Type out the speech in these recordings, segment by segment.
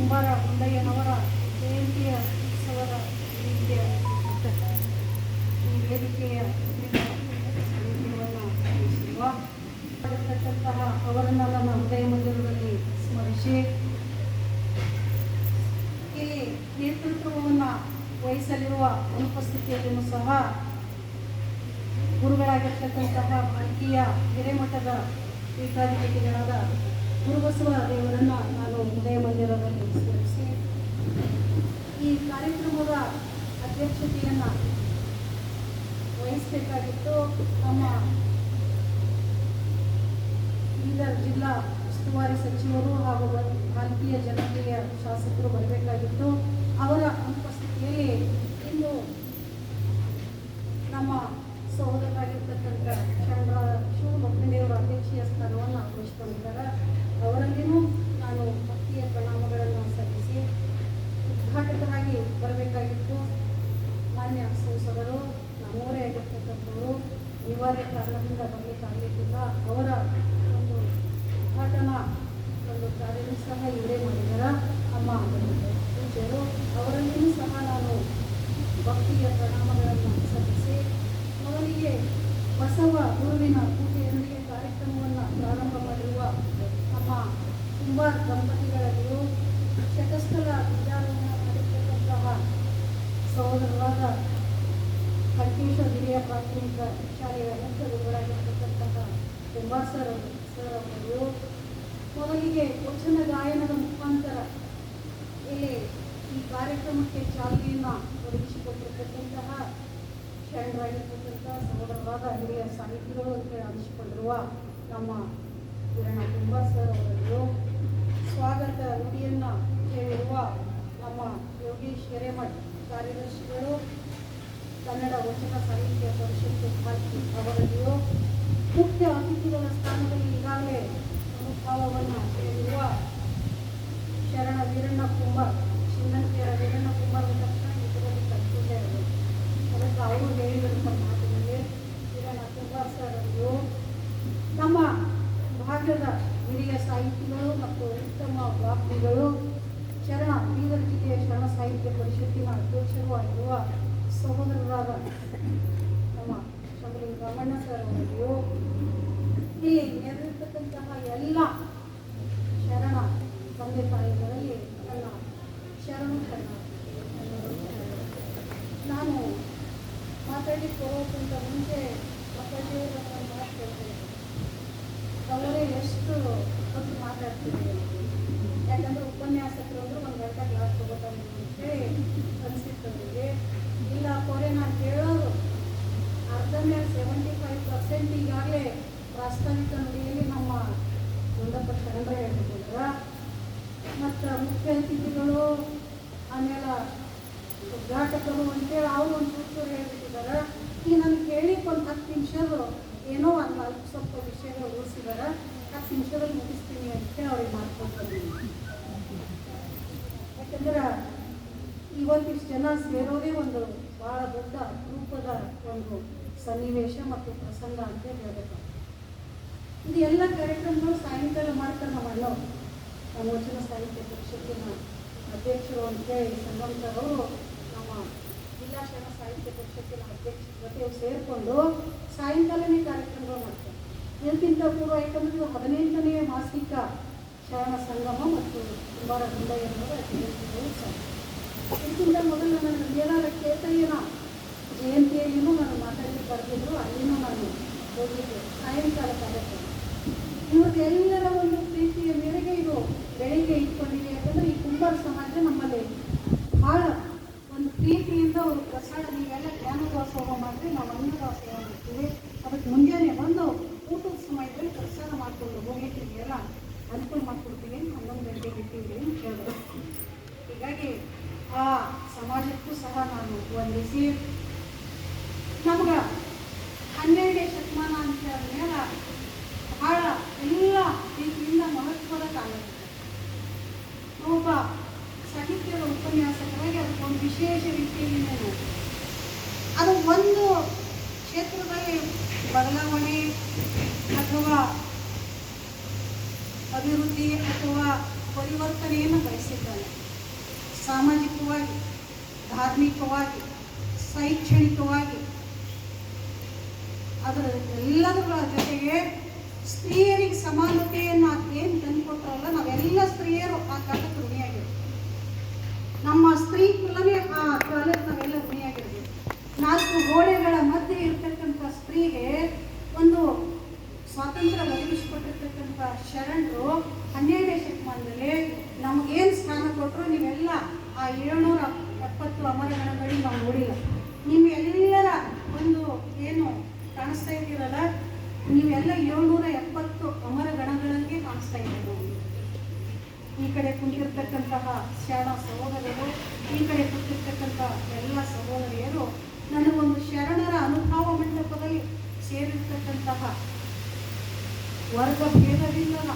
ಕುಂಬಾರ ಗುಂಡಯ್ಯನವರ ಜಯಂತಿಯ ಉತ್ಸವದ ಈ ವೇದಿಕೆಯ ಅವರನ್ನೆಲ್ಲ ನನ್ನ ಹೃದಯ ಮಂದಿರದಲ್ಲಿ ಸ್ಮರಿಸಿ ಇಲ್ಲಿ ನೇತೃತ್ವವನ್ನು ವಹಿಸಲಿರುವ ಅನುಪಸ್ಥಿತಿಯಲ್ಲಿಯೂ ಸಹ ಗುರುಗಳಾಗಿರ್ತಕ್ಕಂತಹ ಭಾರತೀಯ ಹಿರೇಮಠದ ಪೀಠಾಧಿಪತಿಗಳಾದ ಗುರುಬಸವ ದೇವರನ್ನು ನಾನು ಹೃದಯ ಮಂದಿರದಲ್ಲಿ ಸ್ಮರಿಸಿ, ಈ ಕಾರ್ಯಕ್ರಮದ ಅಧ್ಯಕ್ಷತೆಯನ್ನು ವಹಿಸಬೇಕಾಗಿತ್ತು. ನಮ್ಮ ಬೀದರ್ ಜಿಲ್ಲಾ ಉಸ್ತುವಾರಿ ಸಚಿವರು ಹಾಗೂ ಭಾರತೀಯ ಜನಪ್ರಿಯ ಶಾಸಕರು ಬರಬೇಕಾಗಿತ್ತು. ಅವರ ಅನುಪಸ್ಥಿತಿಯಲ್ಲಿ ಇವರೇ ಮಾಡಿದ್ದಾರೆ ಅಮ್ಮ ಪೂಜೆಯರು ಅವರಲ್ಲಿಯೂ ಸಹ ನಾನು ಭಕ್ತಿಯ ಪ್ರಣಾಮಗಳನ್ನು ಸಲ್ಲಿಸಿ ಅವರಿಗೆ ಬಸವ ಗುರುವಿನ ಪೂಜೆಯೊಂದಿಗೆ ಕಾರ್ಯಕ್ರಮವನ್ನು ಪ್ರಾರಂಭ ಮಾಡಿರುವ ನಮ್ಮ ತುಂಬ ದಂಪತಿಗಳಲ್ಲಿಯೂ ಶತಸ್ಥಲ ವಿದ್ಯಾಲಯ ಮಾಡಿರ್ತಕ್ಕಂತಹ ಸಹೋದರವಾದ ಕಂಠೇಶ್ವರ ಹಿರಿಯ ಪ್ರಾಥಮಿಕ ಶಾಲೆಯ ಮುಖ್ಯ ಗುರುಗಳಾಗಿರ್ತಕ್ಕಂತಹ ಕುಂಬಾರ್ ಸರ್ ಸರ್ ಅವರು ಮೊದಲಿಗೆ ವಚನ ಗಾಯನದ ಮುಖಾಂತರ ಇಲ್ಲಿ ಈ ಕಾರ್ಯಕ್ರಮಕ್ಕೆ ಚಾಲನೆಯನ್ನು ಒದಗಿಸಿಕೊಟ್ಟಿರ್ತಕ್ಕಂತಹ ಶರಣರಾಗಿರ್ತಕ್ಕಂಥ ಸಹೋದರವಾದ ಹಿರಿಯ ಸಾಹಿತಿಗಳು ಅಂತ ಅನಿಸಿಕೊಂಡಿರುವ ನಮ್ಮ ಕಿರಣ ತುಂಬ ಸರ್ ಅವರನ್ನು ಸ್ವಾಗತ ನುಡಿಯನ್ನು ಹೇಳಿರುವ ನಮ್ಮ ಯೋಗೇಶ್ ಹಿರೇಮಠ್ ಕಾರ್ಯದರ್ಶಿಗಳು, ಕನ್ನಡ ವಚನ ಸಾಹಿತ್ಯ ಪರಿಷತ್ತು ಭಾರತಿ ಅವರಲ್ಲಿಯೂ ಮುಖ್ಯ ಅತಿಥಿಗಳ ಸ್ಥಾನದಲ್ಲಿ ಈಗಾಗಲೇ ಅನುಭವವನ್ನು ಹೇಳಿರುವ ಶರಣ ವೀರಣ್ಣ ಕುಂಬಾರ್ ಶಿನ್ನಂತಿಯರ ವೀರಣ್ಣ ಕುಂಬಾರ್ ಅಂದ ತಕ್ಷಣ ಇದರಲ್ಲಿ ಇರಬೇಕು ಅದಕ್ಕೆ ಅವರು ಹೇಳಿದಂಥ ಮಾತಿನಲ್ಲಿ ವೀರಣ್ಣ ಕುಂಬಾರ್ ಸರ್ ಅವರು ನಮ್ಮ ಭಾಗದ ಹಿರಿಯ ಸಾಹಿತಿಗಳು ಮತ್ತು ಉತ್ತಮ ವಾಗ್ಮಿಗಳು ಶರಣ ಬೀದರ್ ಜಿಲ್ಲೆಯ ಶರಣ ಸಾಹಿತ್ಯ ಪರಿಷತ್ತಿನ ಅಧ್ಯಕ್ಷರು ಆಗಿರುವ ಸಹೋದರರಾದ ನಮ್ಮ ಚಂದ್ರಲಿಂಗ ರಮಣ್ಣ ಸರ್ ಅವರು ಇಲ್ಲಿ ನೆರೆದಿರ್ತಕ್ಕಂತಹ ಎಲ್ಲ ಶರಣ ತಂದೆ ತಾಯಿಗಳಲ್ಲಿ ನನ್ನ ಶರಣ ಶರಣ ನಾನು ಹೋಗೋಕ್ಕಿಂತ ಮುಂಚೆ ಅಪ್ಪಾಜಿಯವರು ನನ್ನ ಮಾತು ಕೇಳ್ತಾರೆ ಅವರೇ ಎಷ್ಟು ಹೊತ್ತು ಮಾತಾಡ್ತಿದ್ರು ಯಾಕಂದ್ರೆ ಉಪನ್ಯಾಸಕರು ಅಂದ್ರೆ ಒಂದು ಗಂಟೆ ಕ್ಲಾಸ್ ತಗೋತಾರೆ ಅಂತೇಳಿ ಅನಿಸಿತ್ತು ಅವರಿಗೆ. ಇಲ್ಲ ಕೊರೆ ನಾನು ಕೇಳೋರು. ಅರ್ಧ ಮೇಲೆ ಸೆವೆಂಟಿ ಫೈವ್ ಪರ್ಸೆಂಟ್ ಈಗಾಗಲೇ ಪ್ರಾಸ್ತಾವಿಕ ನುಡಿಯಲ್ಲಿ ನಮ್ಮ ಗುಂಡಪ್ಪ ಕನ್ನಡ ಹೇಳ್ತಿದ್ರ ಮತ್ತು ಮುಖ್ಯ ಅತಿಥಿಗಳು ಆಮೇಲೆ ಉದ್ಘಾಟಕರು ಅಂತೇಳಿ ಅವರು ಒಂದು ಚೂರು ಹೇಳಿಬಿಟ್ಟಿದ್ದಾರೆ ಈಗ ನಾನು ಕೇಳಿಕ್ಕೆ ಒಂದು ಹತ್ತು ನಿಮಿಷಗಳು. ಏನೋ ಒಂದು ನಾಲ್ಕು ಸ್ವಲ್ಪ ವಿಷಯಗಳು ಓದಿಸಿದಾರೆ ಹತ್ತು ನಿಮಿಷದಲ್ಲಿ ಮುಗಿಸ್ತೀನಿ ಅಂತೇಳಿ ಅವ್ರಿಗೆ ಮಾಡ್ಕೊಂಡು ಯಾಕಂದ್ರೆ ಇವತ್ತಿಷ್ಟು ಜನ ಸೇರೋದೇ ಒಂದು ಭಾಳ ದೊಡ್ಡ ರೂಪದ ಒಂದು ಸನ್ನಿವೇಶ ಮತ್ತು ಪ್ರಸಂಗ ಅಂತ ಹೇಳಬೇಕು. ಇದು ಎಲ್ಲ ಕಾರ್ಯಕ್ರಮಗಳು ಸಾಯಂಕಾಲ ಮಾಡ್ತಾರೆ ನಮ್ಮ ಅಣ್ಣವ್ರು. ನಮ್ಮ ವಚನ ಸಾಹಿತ್ಯ ಪರಿಷತ್ತಿನ ಅಧ್ಯಕ್ಷರು ಅಂತೇಳಿ ಸಂಗಮದವರು ನಮ್ಮ ಜಿಲ್ಲಾ ಶರಣ ಸಾಹಿತ್ಯ ಪರಿಷತ್ತಿನ ಅಧ್ಯಕ್ಷ ಜೊತೆ ಸೇರಿಕೊಂಡು ಸಾಯಂಕಾಲನೇ ಕಾರ್ಯಕ್ರಮಗಳು ಮಾಡ್ತಾರೆ. ಇದಕ್ಕಿಂತ ಪೂರ್ವ, ಯಾಕಂದ್ರೆ ಇದು ಹದಿನೆಂಟನೇ ಮಾಸಿಕ ಶರಣ ಸಂಗಮ ಮತ್ತು ಕುಮಾರ ಗುಂಡಯ್ಯ ಇದಕ್ಕಿಂತ ಮೊದಲು ನನ್ನ ಏನಾರ ಕೇತಯ್ಯನ ಜಯಂತಿಯಲ್ಲಿನೂ ನಾನು ಮಾತಾಡಲಿಕ್ಕೆ ಬರ್ತಿದ್ರು, ಅಲ್ಲಿನೂ ನಾನು ಹೋಗಿದ್ದೆ. ಸಾಯಂಕಾಲ ಕಾರ್ಯಕ್ರಮ. ಇವ್ರದ್ದೆಲ್ಲರ ಒಂದು ಪ್ರೀತಿಯ ಮೇರೆಗೆ ಇದು ಬೆಳಿಗ್ಗೆ ಇಟ್ಕೊಂಡಿದೆ. ಯಾಕಂದ್ರೆ ಈ ಕುಂಬಾರ ಸಮಾಜ ನಮ್ಮಲ್ಲಿ ಭಾಳ ಒಂದು ಪ್ರೀತಿಯಿಂದ ಅವರು ಪ್ರಸಾದ ನೀವೆಲ್ಲ ಜ್ಞಾನೋತ್ಸವ ಮಾಡಿದ್ರೆ ನಾವು ಅನ್ನದಾಸ ಮಾಡ್ತೀವಿ ಅದಕ್ಕೆ ಮುಂಜಾನೆ ಬಂದು ಊಟದ ಸಮಯದಲ್ಲಿ ಪ್ರಸಾದ ಮಾಡಿಕೊಂಡು ಹೋಗ್ಲಿಕ್ಕೆ ಎಲ್ಲ ಅನುಕೂಲ ಮಾಡಿಕೊಡ್ತೀವಿ ಹನ್ನೊಂದು ಗಂಟೆಗೆ ಇಟ್ಟಿವಿ ಅಂತ ಹೇಳಿದ್ರು. ಹೀಗಾಗಿ ಆ ಸಮಾಜಕ್ಕೂ ಸಹ ನಾನು ವಂದಿಸಿ. ನಮ್ಗೆ ಹನ್ನೆರಡನೇ ಶತಮಾನ ಅಂತ ಹೇಳಿದ್ಮೇಲೆ ಬಹಳ ಎಲ್ಲ ರೀತಿಯಿಂದ ಮಹತ್ವದ ಕಾಲ ಒಬ್ಬ ಸಾಹಿತ್ಯದ ಉಪನ್ಯಾಸಕರಾಗಿ ಅದಕ್ಕೊಂದು ವಿಶೇಷ ರೀತಿಯಲ್ಲಿ ನಾನು ಒಂದು ಕ್ಷೇತ್ರದಲ್ಲಿ ಬದಲಾವಣೆ ಅಥವಾ ಅಭಿವೃದ್ಧಿ ಅಥವಾ ಪರಿವರ್ತನೆಯನ್ನು ಬಯಸಿದ್ದಾನೆ ಸಾಮಾಜಿಕವಾಗಿ, ಧಾರ್ಮಿಕವಾಗಿ, ಶೈಕ್ಷಣಿಕವಾಗಿ, ಅದರ ಎಲ್ಲದರ ಜೊತೆಗೆ ಸ್ತ್ರೀಯರಿಗೆ ಸಮಾನತೆಯನ್ನು ಏನು ತಂದುಕೊಟ್ರಲ್ಲ, ನಾವೆಲ್ಲ ಸ್ತ್ರೀಯರು ಆ ಕಾಲಕ್ಕೆ ಏಳ್ನೂರ ಎಪ್ಪತ್ತು ಅಮರಗಣಗಳಿಗೆ ನಾವು ನೋಡಿಲ್ಲ. ನಿಮ್ಮೆಲ್ಲರ ಒಂದು ಏನು ಕಾಣಿಸ್ತಾ ಇದ್ದೀರಲ್ಲ, ನೀವೆಲ್ಲ ಏಳ್ನೂರ ಎಪ್ಪತ್ತು ಅಮರಗಣಗಳಿಗೆ ಕಾಣಿಸ್ತಾ ಇದ್ದೀವಿ ಈ ಕಡೆ ಕುಂತಿರ್ತಕ್ಕಂತಹ ಶರಣ ಸಹೋದರರು, ಈ ಕಡೆ ಕುಂತಿರ್ತಕ್ಕಂತಹ ಎಲ್ಲ ಸಹೋದರಿಯರು, ನನಗೊಂದು ಶರಣರ ಅನುಭವ ಮಂಟಪದಲ್ಲಿ ಸೇರಿರ್ತಕ್ಕಂತಹ ವರ್ಗ ಭೇದವಿಲ್ಲದ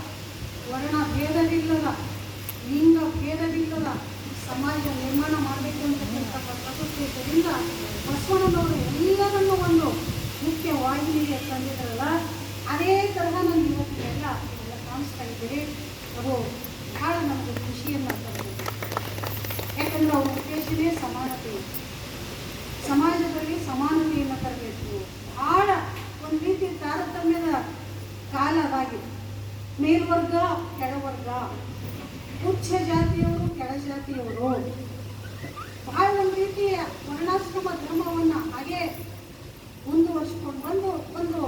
ಅದು ಬಹಳ ನಮಗೆ ಖುಷಿಯನ್ನು ತರಬೇಕು ಯಾಕಂದ್ರೆ ಅವ್ರ ಉದ್ದೇಶವೇ ಸಮಾನತೆ ಸಮಾಜದಲ್ಲಿ ಸಮಾನತೆಯನ್ನು ತರಬೇಕು. ಬಹಳ ಒಂದು ರೀತಿ ತಾರತಮ್ಯದ ಕಾಲ ಅದಾಗಿದೆ ಮೇಲ್ವರ್ಗ, ಕೆಳವರ್ಗ ಉಚ್ಚ ಜಾತಿಯವರು, ಕೆಳ ಜಾತಿಯವರು. ಬಹಳ ಒಂದು ರೀತಿಯ ವರ್ಣಾಶ್ರಮ ಧರ್ಮವನ್ನು ಹಾಗೆ ಮುಂದುವರಿಸ್ಕೊಂಡು ಬಂದು ಒಂದು